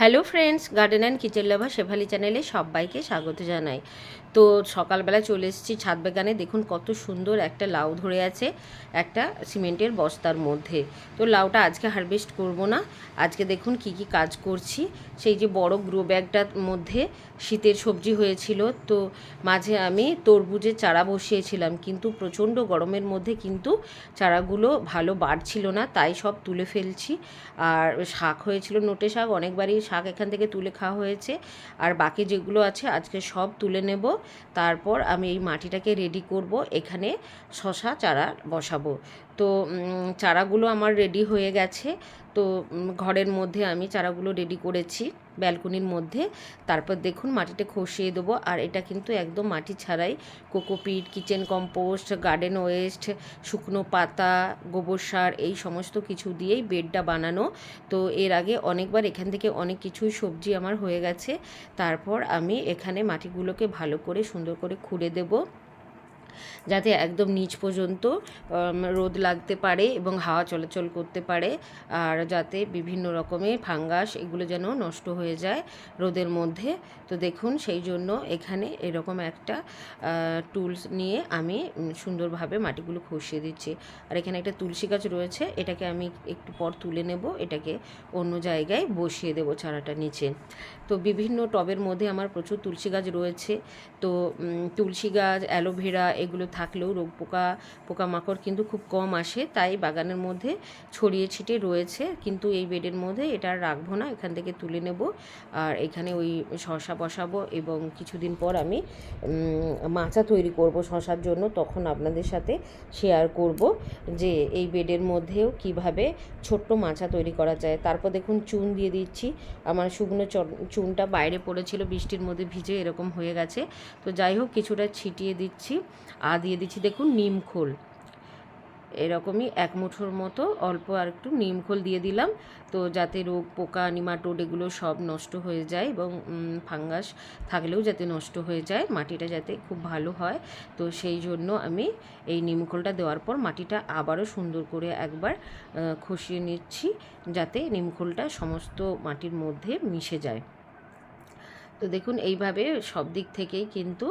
Hello friends, garden and kitchen lover Shefali চ্যানেলে সবাইকে স্বাগত জানাই। তো সকালবেলা চলে এসেছি ছাদ বাগানে, দেখুন কত সুন্দর একটা লাউ ধরে আছে একটা সিমেন্টের বস্তার মধ্যে। তো লাউটা আজকে হারভেস্ট করব না, আজকে দেখুন কি কি কাজ করছি। সেই যে বড় গ্রো ব্যাগটার মধ্যে শীতের সবজি হয়েছিল, তো মাঝে আমি তরমুজের চারা বসিয়েছিলাম, কিন্তু প্রচণ্ড গরমের মধ্যে কিন্তু চারাগুলো ভালো বাড়ছিল না, তাই সব তুলে ফেলছি। আর শাক হয়েছিল, নোটে শাক, অনেকবারই শাক এখান থেকে তুলে খাওয়া হয়েছে। আর বাকি যেগুলো আছে আজকে সব তুলে নেব। তারপর আমি এই মাটিটাকে রেডি করব। এখানে শশা চারা বসাবো। তো চারাগুলো আমার রেডি হয়ে গেছে। তো ঘরের মধ্যে আমি চারাগুলো রেডি করেছি ব্যালকনির মধ্যে। তারপর দেখুন মাটিটা খসিয়ে দেবো। আর এটা কিন্তু একদম মাটি ছাড়াই। Cocopeat kitchen compost garden waste শুকনো পাতা, গোবর সার, এই সমস্ত কিছু দিয়েই বেডটা বানানো। তো, এর আগে অনেকবার এখান থেকে অনেক কিছুই সবজি আমার হয়ে গেছে। তারপর আমি এখানে মাটিগুলোকে ভালো করে সুন্দর করে খুঁড়ে দেবো। যাতে একদম নিচ পর্যন্ত রোদ লাগতে পারে এবং হাওয়া চলাচল করতে পারে, আর যাতে বিভিন্ন রকমের ফাঙ্গাস এগুলো যেন নষ্ট হয়ে যায় রোদের মধ্যে। তো দেখুন, সেই জন্য এখানে এরকম একটা টুলস নিয়ে আমি সুন্দরভাবে মাটিগুলো খসিয়ে দিচ্ছি। আর এখানে একটা তুলসী গাছ রয়েছে, এটাকে আমি একটু পর তুলে নেব, এটাকে অন্য জায়গায় বসিয়ে দেবো চারাটা নিচে। তো বিভিন্ন টবের মধ্যে আমার প্রচুর তুলসী গাছ রয়েছে। তো তুলসী গাছ, অ্যালোভেরা এগুলো থাকলেও রোগ পোকা, পোকামাকড় কিন্তু খুব কম আসে। তাই বাগানের মধ্যে ছড়িয়ে ছিটিয়ে রয়েছে। কিন্তু এই বেডের মধ্যে এটা রাখব না। এখান থেকে তুলে নেব। আর এখানে ওই শশা বসাবো এবং কিছুদিন পর আমি মাচা তৈরি করব শশার জন্য। তখন আপনাদের সাথে শেয়ার করব যে এই বেডের মধ্যেও কীভাবে ছোট্ট মাচা তৈরি করা যায়। তারপর দেখুন চুন দিয়ে দিচ্ছি। আমার শুকনো চুনটা বাইরে পড়েছিল, বৃষ্টির মধ্যে ভিজে এরকম হয়ে গেছে। তো যাই হোক, কিছুটা ছিটিয়ে দিচ্ছি। আর দিয়ে দিচ্ছি দেখুন নিমখোল এরকমই এক মুঠোর মতো অল্প আর একটু নিমখোল দিয়ে দিলাম। তো যাতে রোগ, পোকা, নিমাটোড এগুলো সব নষ্ট হয়ে যায় এবং ফাঙ্গাস থাকলেও যাতে নষ্ট হয়ে যায়, মাটিটা যাতে খুব ভালো হয়। তো সেই জন্য আমি এই নিমখোলটা দেওয়ার পর মাটিটা আবারও সুন্দর করে একবার খসিয়ে নিচ্ছি যাতে নিমখোলটা সমস্ত মাটির মধ্যে মিশে যায়। তো দেখুন, এইভাবে সব দিক থেকেই কিন্তু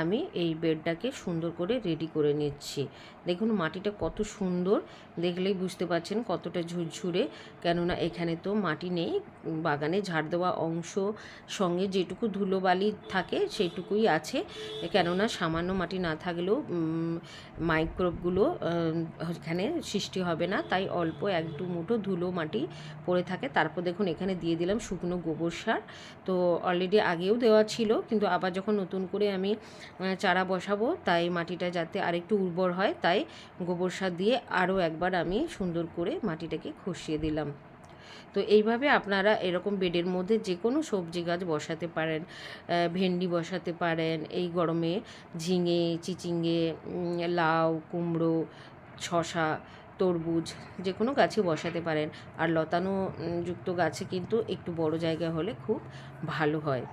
আমি এই বেডটাকে সুন্দর করে রেডি করে নিচ্ছি। দেখুন মাটিটা কত সুন্দর, দেখলেই বুঝতে পারছেন কতটা ঝুরঝুরে। কেননা এখানে তো মাটি নেই, বাগানে ঝাড় দেওয়া অংশ সঙ্গে যেটুকু ধুলোবালি থাকে সেটুকুই আছে। কেননা সামান্য মাটি না থাকলেও মাইক্রোবগুলো এখানে সৃষ্টি হবে না। তাই অল্প এক দু মুঠো ধুলো মাটি পড়ে থাকে। তারপর দেখুন এখানে দিয়ে দিলাম শুকনো গোবর সার। তো অলরেডি আগেও দেওয়া ছিল, কিন্তু আবার যখন নতুন করে আমি চারা বসাবো, তাই মাটিটা যাতে আরেকটু উর্বর হয়, তাই গোবর সার দিয়ে আরও একবার আমি সুন্দর করে মাটিটাকে খসিয়ে দিলাম। তো এইভাবে আপনারা এরকম বেডের মধ্যে যে কোনো সবজি গাছ বসাতে পারেন ভেন্ডি বসাতে পারেন, এই গরমে ঝিঙে, চিচিঙ্গে লাউ, কুমড়ো শশা তরমুজ যে কোনো গাছে বসাতে পারেন। আর লতানো যুক্ত গাছে কিন্তু একটু বড় জায়গা হলে খুব ভালো হয়।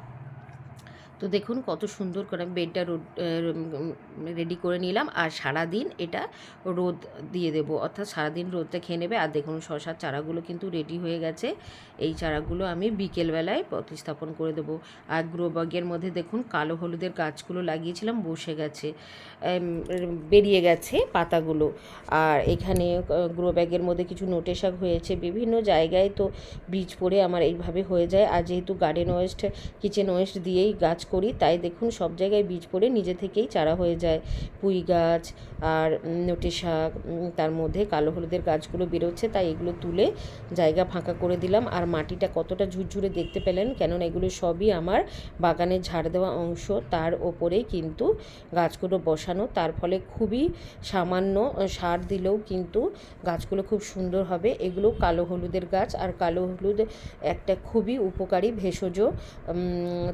তো দেখুন কত সুন্দর করে আমি বেডটা রোদ রেডি করে নিলাম। আর সারা দিন এটা রোদ দিয়ে দেবো। অর্থাৎ সারাদিন রোদটা খেয়ে নেবে। আর দেখুন শশার চারাগুলো কিন্তু রেডি হয়ে গেছে। এই চারাগুলো আমি বিকেলবেলায় প্রতিস্থাপন করে দেবো। আর গ্রো ব্যাগের মধ্যে দেখুন কালো হলুদের গাছগুলো লাগিয়েছিলাম, বসে গেছে। বেরিয়ে গেছে পাতাগুলো। আর এখানে গ্রো ব্যাগের মধ্যে কিছু নোটে শাক হয়েছে। বিভিন্ন জায়গায় তো বীজ পড়ে আমার এইভাবে হয়ে যায়। আর যেহেতু গার্ডেন ওয়েস্ট, কিচেন ওয়েস্ট দিয়েই গাছ করি, তাই দেখুন সব জায়গায় বীজ পড়ে নিজে থেকেই চারা হয়ে যায়। পুঁই গাছ আর নোটে শাক তার মধ্যে কালো হলুদের গাছগুলো বেরোচ্ছে, তাই এগুলো তুলে জায়গা ফাঁকা করে দিলাম। আর মাটিটা কতটা ঝুরঝুরে দেখতে পেলেন, কেননা এগুলো সবই আমার বাগানের ঝাড় দেওয়া অংশ, তার ওপরেই কিন্তু গাছগুলো বসানো। তার ফলে খুবই সামান্য সার দিলেও কিন্তু গাছগুলো খুব সুন্দর হবে। এগুলো কালো হলুদের গাছ, আর কালো হলুদ একটা খুবই উপকারী ভেষজ।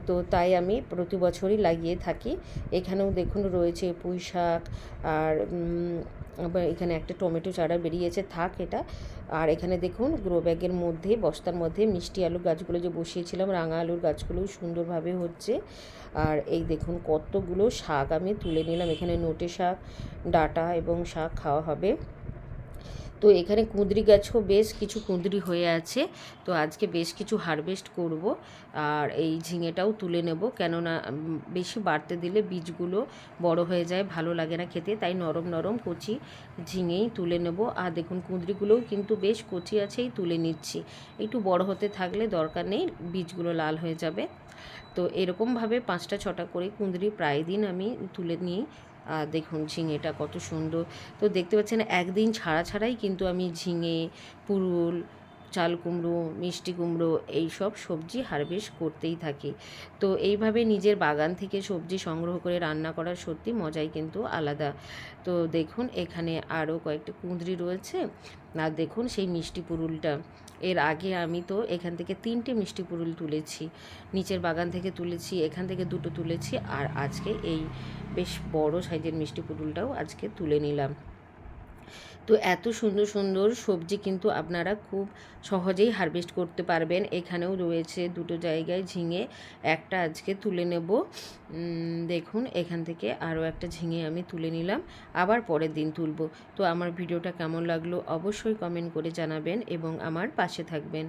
তো তাই আমি প্রতি বছরই লাগিয়ে থাকি। এখানেও দেখুন রয়েছে পুঁই শাক আর এখানে একটা টমেটো চারা বেরিয়েছে, থাক এটা। আর এখানে দেখুন গ্রো ব্যাগের মধ্যে, বস্তার মধ্যে মিষ্টি আলুর গাছগুলো যে বসিয়েছিলাম, রাঙা আলুর গাছগুলোও সুন্দরভাবে হচ্ছে। আর এই দেখুন কতগুলো শাক আমি তুলে নিলাম। এখানে নোটে শাক, ডাটা এবং শাক খাওয়া হবে। তো এখানে কুঁদরি গাছও বেশ কিছু কুঁদরি হয়ে আছে। তো আজকে বেশ কিছু হারভেস্ট করব আর এই ঝিঙেটাও তুলে নেব। কেননা বেশি বাড়তে দিলে বীজগুলো বড় হয়ে যায়, ভালো লাগে না খেতে, তাই নরম নরম কচি ঝিঙেই তুলে নেব। আর দেখুন, কুঁদরিগুলোও কিন্তু বেশ কচি আছেই, তুলে নিচ্ছি। একটু বড় হতে থাকলে দরকার নেই, বীজগুলো লাল হয়ে যাবে। তো এরকমভাবে পাঁচটা ছটা করে কুঁদরি প্রায় দিন আমি তুলে নিই। আর দেখুন ঝিঙেটা কত সুন্দর। তো দেখতে পাচ্ছেন একদিন ছাড়া ছাড়াই কিন্তু আমি ঝিঙে, পুরুল চাল কুমড়ো, মিষ্টি কুমড়ো এই সব সবজি হারভেস্ট করতেই থাকি। তো এইভাবে নিজের বাগান থেকে সবজি সংগ্রহ করে রান্না করার সত্যি মজাই কিন্তু আলাদা। তো দেখুন, এখানে আরও কয়েকটা কুঁদরি রয়েছে। আর দেখুন সেই মিষ্টি পুরুলটা। এর আগে আমি তো এখান থেকে তিনটে মিষ্টি পুরুল তুলেছি। নিচের বাগান থেকে তুলেছি, এখান থেকে দুটো তুলেছি। আর আজকে এই বেশ বড় সাইজের মিষ্টি পুতুলটাও আজকে তুলে নিলাম। তো এত সুন্দর সুন্দর সবজি কিন্তু আপনারা খুব সহজেই হারভেস্ট করতে পারবেন। এখানেও রয়েছে দুটো জায়গায় ঝিঙে, একটা আজকে তুলে নেব। দেখুন, এখান থেকে আরও একটা ঝিঙে আমি তুলে নিলাম, আবার পরের দিন তুলব। তো আমার ভিডিওটা কেমন লাগল অবশ্যই কমেন্ট করে জানাবেন এবং আমার পাশে থাকবেন।